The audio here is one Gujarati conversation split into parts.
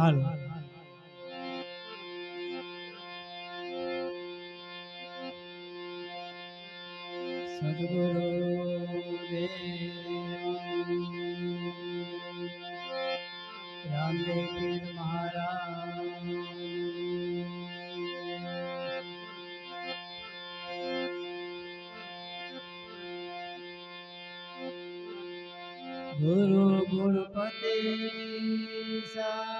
હાલો. સદગુરુ રામદેવ પીર મહારાજ. ગુરુ ગુણપતિ સા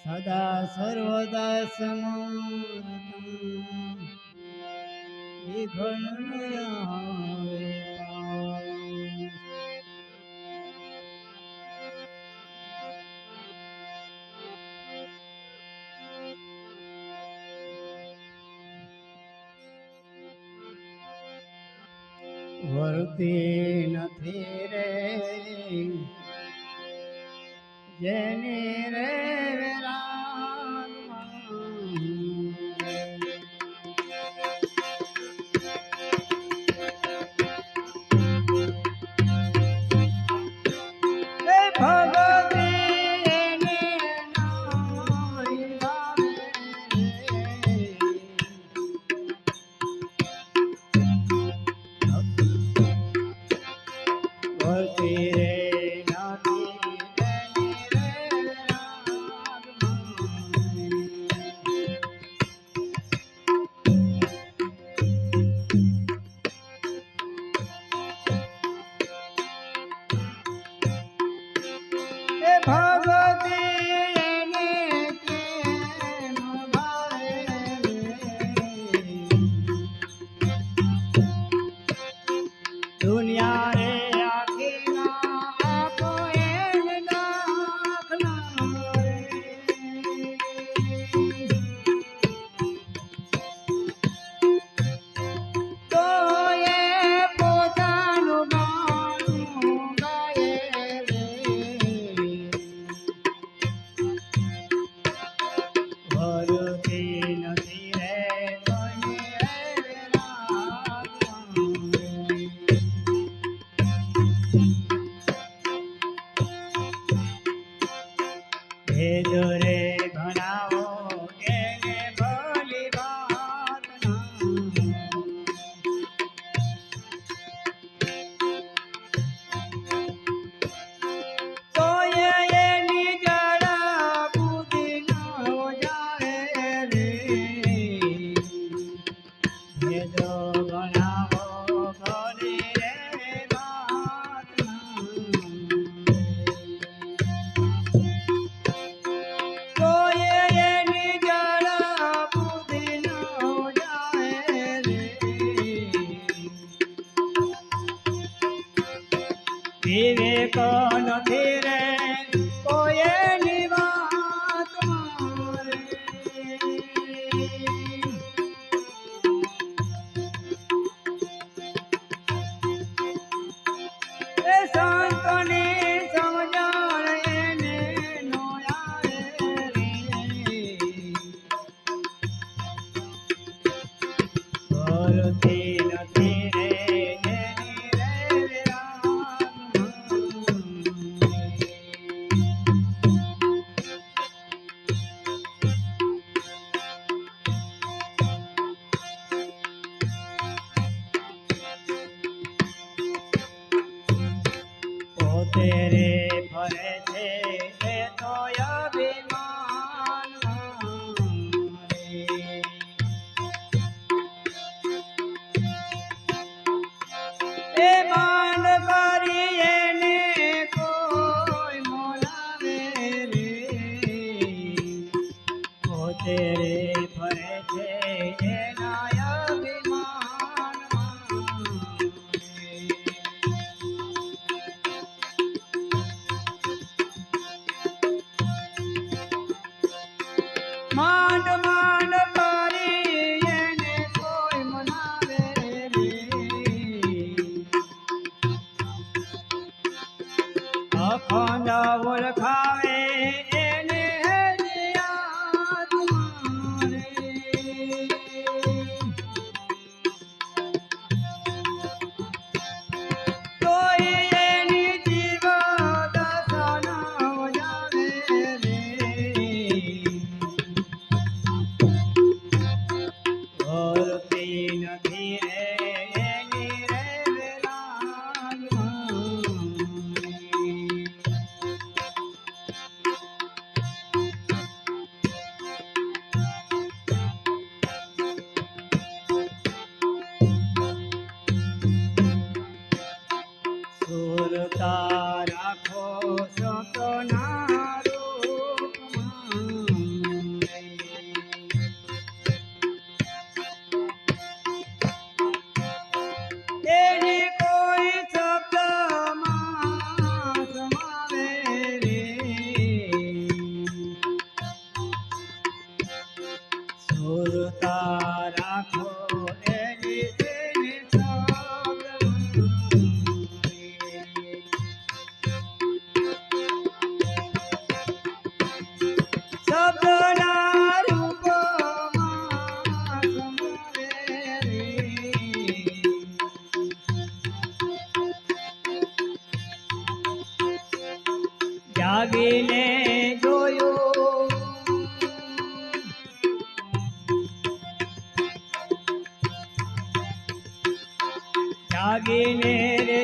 सदा सर्वदा समारतं विघ्नयावे વરતી નથી રે જેની રે વિવેક નથી રે કોઈ ভরে જાગીને જાગીને રે